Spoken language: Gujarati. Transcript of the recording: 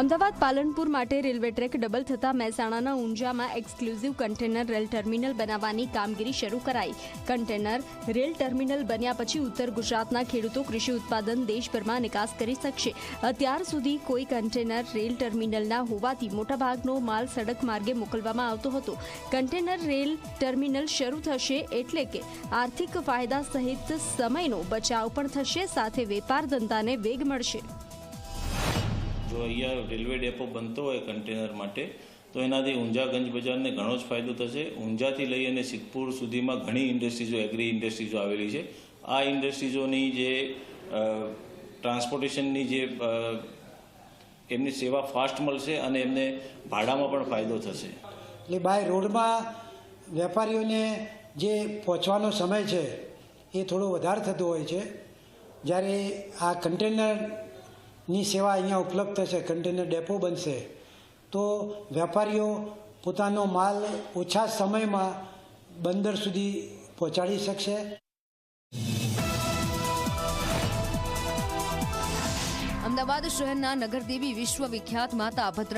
અમદાવાદ પાલનપુર માટે રેલવે ટ્રેક ડબલ થતા મહેસાણાના ઊંઝામાં એક્સક્લુઝિવ કન્ટેનર રેલ ટર્મિનલ બનાવવાની કામગીરી શરૂ કરાઈ. કન્ટેનર રેલ ટર્મિનલ બન્યા પછી ઉત્તર ગુજરાતના ખેડૂતો કૃષિ ઉત્પાદન દેશભરમાં નિકાસ કરી શકશે. અત્યાર સુધી કોઈ કન્ટેનર રેલ ટર્મિનલના હોવાથી મોટાભાગનો માલ સડક માર્ગે મોકલવામાં આવતો હતો. કન્ટેનર રેલ ટર્મિનલ શરૂ થશે એટલે કે આર્થિક ફાયદા સહિત સમયનો બચાવ પણ થશે, સાથે વેપાર ધંધાને વેગ મળશે. જો અહીંયા રેલવે ડેપો બનતો હોય કન્ટેનર માટે, તો એનાથી ઊંઝા ગંજ બજારને ઘણો જ ફાયદો થશે. ઊંઝાથી લઈ અને સિદ્ધપુર સુધીમાં ઘણી ઇન્ડસ્ટ્રીઝો એગ્રી ઇન્ડસ્ટ્રીઝો આવેલી છે, આ ઇન્ડસ્ટ્રીઝોની જે ટ્રાન્સપોર્ટેશનની જે એમની સેવા ફાસ્ટ મળશે અને એમને ભાડામાં પણ ફાયદો થશે. એટલે બાય રોડમાં વેપારીઓને જે પહોંચવાનો સમય છે, એ થોડો વધારે થતો હોય છે. જ્યારે આ કન્ટેનરની સેવા અહીંયા ઉપલબ્ધ થશે કન્ટેનર ડેપો બનશે. તો વેપારીઓ પોતાનો માલ ઓછા સમયમાં બંદર સુધી પહોંચાડી શકશે. અમદાવાદ શહેરના નગરદેવી વિશ્વ વિખ્યાત માતા ભદ્ર